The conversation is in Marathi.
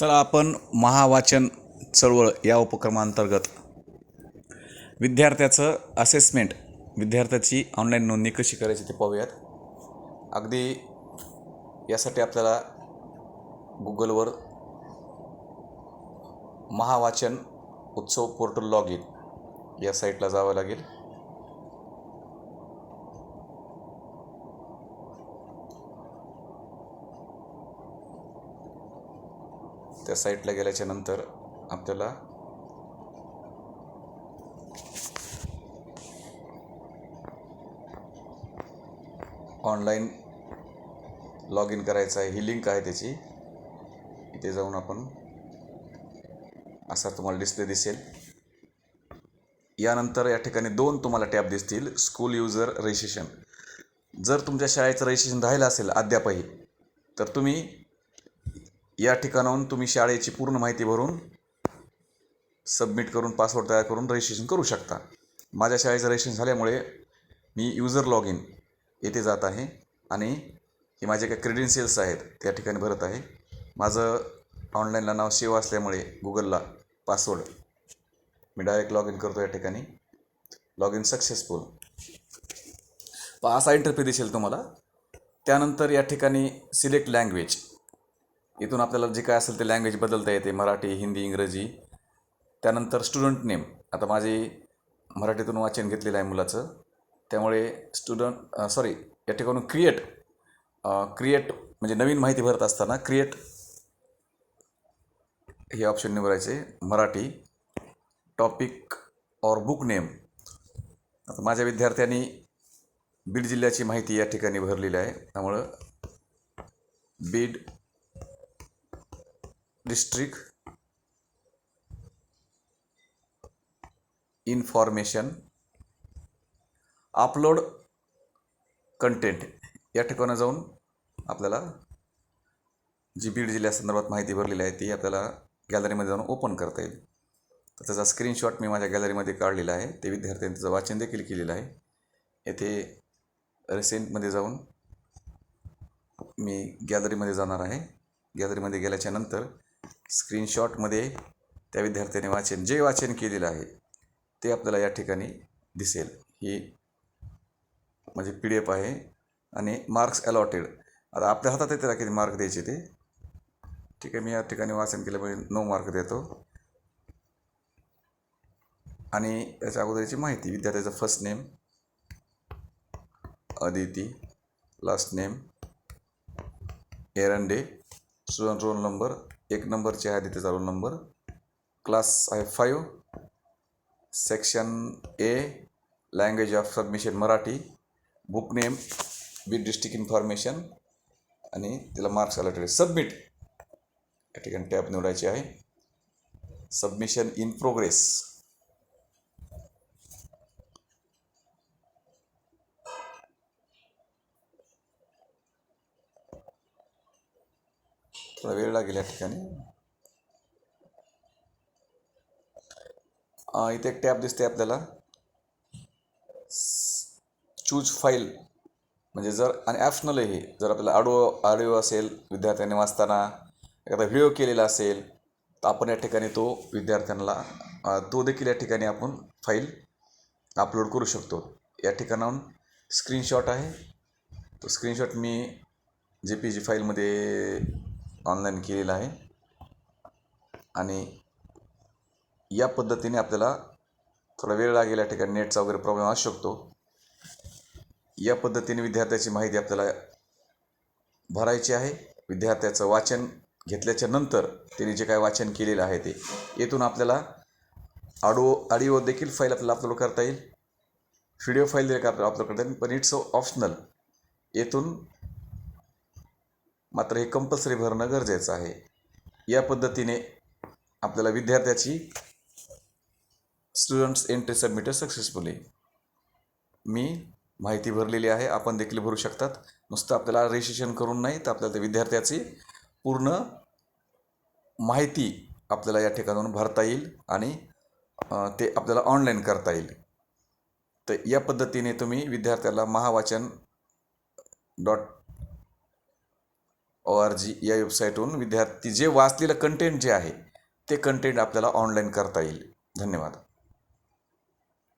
चला आपण महावाचन चळवळ या उपक्रमांतर्गत विद्यार्थ्याचं असेसमेंट विद्यार्थ्याची ऑनलाईन नोंदणी कशी करायची ते पाहूयात. अगदी यासाठी आपल्याला गुगलवर महावाचन उत्सव पोर्टल लॉग इन या साईटला जावं लागेल. त्या साईटला गेल्याच्यानंतर आपल्याला ऑनलाईन लॉग इन करायचं आहे. ही लिंक आहे त्याची. इथे जाऊन आपण असा तुम्हाला डिस्प्ले दिसेल. यानंतर या ठिकाणी दोन तुम्हाला टॅब दिसतील. स्कूल युजर रजिस्ट्रेशन जर तुमच्या शाळेचं रजिस्ट्रेशन राहिलं असेल अद्यापही तर तुम्ही या ठिकाणाहून तुम्ही शाळेची पूर्ण माहिती भरून सबमिट करून पासवर्ड तयार करून रजिस्ट्रेशन करू शकता. माझ्या शाळेचं रजिस्ट्रेशन झाल्यामुळे मी युजर लॉग इन येथे जात आहे आणि हे माझे काही क्रेडेन्शियल्स आहेत त्या ठिकाणी भरत आहे. माझं ऑनलाईनला नाव सेवा असल्यामुळे गुगलला पासवर्ड मी डायरेक्ट लॉग इन करतो या ठिकाणी. लॉग इन सक्सेसफुल असा इंटरफे दिसेल तुम्हाला. त्यानंतर या ठिकाणी सिलेक्ट लँग्वेज इथून आपल्याला जे काय असेल ते लँग्वेज बदलता येते मराठी हिंदी इंग्रजी. त्यानंतर स्टुडंट नेम आता माझे मराठीतून वाचन घेतलेलं आहे मुलाचं. त्यामुळे स्टुडंट सॉरी या ठिकाणून क्रिएट क्रिएट म्हणजे नवीन माहिती भरत असताना क्रिएट हे ऑप्शन निवडायचे. मराठी टॉपिक और बुक नेम आता माझ्या विद्यार्थ्यांनी बीड जिल्ह्याची माहिती या ठिकाणी भरलेली आहे. त्यामुळं Beed district information upload content या ठिकाणी जाऊन आपल्याला जी बीड जिल्ह्यासंदर्भात माहिती भरलेली आहे ती आपल्याला गॅलरीमध्ये जाऊन ओपन करता येईल. तर त्याचा स्क्रीनशॉट मी माझ्या गॅलरीमध्ये काढलेला आहे. ते विद्यार्थ्यांनी त्याचं वाचन देखील केलेलं आहे. येथे रिसेंटमध्ये जाऊन मी गॅलरीमध्ये जाणार आहे. गॅलरीमध्ये गेल्याच्यानंतर स्क्रीनशॉटमध्ये त्या विद्यार्थ्याने वाचन जे वाचन केलेलं आहे ते आपल्याला या ठिकाणी दिसेल. ही म्हणजे पी डी एफ आहे आणि मार्क्स अलॉटेड. आता आपल्या हातात आहे त्याला किती मार्क द्यायचे ते? ठीक आहे मी या ठिकाणी वाचन केल्यामुळे नऊ मार्क देतो. आणि याच्या अगोदरची माहिती विद्यार्थ्याचं first name Aditi last name Erande student roll number एक नंबरचे आहे तिथे चालू नंबर. क्लास आहे five section A language of submission Marathi. Book name with district information आणि तिला मार्क्स अलर्टेड सबमिट या ठिकाणी टॅब निवडायची आहे. सबमिशन इन प्रोग्रेस थोडा वेळ लागेल या ठिकाणी इथे एक टॅब दिसते आपल्याला. Choose file. म्हणजे जर आणि ॲप्शनल आहे हे. जर आपल्याला ऑडिओ ऑडिओ असेल विद्यार्थ्यांनी वाचताना एखादा व्हिडिओ केलेला असेल तर आपण या ठिकाणी तो विद्यार्थ्यांना तो देखील या ठिकाणी आपण फाईल अपलोड करू शकतो. या ठिकाणाहून स्क्रीनशॉट आहे. तो स्क्रीनशॉट मी जे पी जी फाईलमध्ये ऑनलाईन केलेलं आहे. आणि या पद्धतीने आपल्याला थोडा वेळ लागेल या ठिकाणी नेटचा वगैरे प्रॉब्लेम असू शकतो. या पद्धतीने विद्यार्थ्याची माहिती आपल्याला भरायची आहे. विद्यार्थ्याचं वाचन घेतल्याच्या नंतर त्याने जे काय वाचन केलेलं आहे ते. येथून आपल्याला ऑडिओ ऑडिओ देखील फाईल आपल्याला अपलोड करता येईल. व्हिडिओ फाईल देखील आपल्याला अपलोड करता येईल पण इट्स ऑप्शनल येथून मात्र हे कंपल्सरी भरणं गरजेचं आहे. या पद्धतीने आपल्याला विद्यार्थ्याची स्टुडंट्स एंट्री सबमिटेड सक्सेसफुली मी माहिती भरलेली आहे आपण देखील भरू शकतात. नुसतं आपल्याला रजिस्ट्रेशन करून नाही तर आपल्याला त्या विद्यार्थ्याची पूर्ण माहिती आपल्याला या ठिकाणाहून भरता येईल आणि ते आपल्याला ऑनलाईन करता येईल. तर या पद्धतीने तुम्ही विद्यार्थ्याला महावाचन डॉट ओ आर जी या वेबसाईटवरून विद्यार्थी जे वाचलेलं कंटेंट जे आहे ते कंटेंट आपल्याला ऑनलाईन करता येईल. धन्यवाद.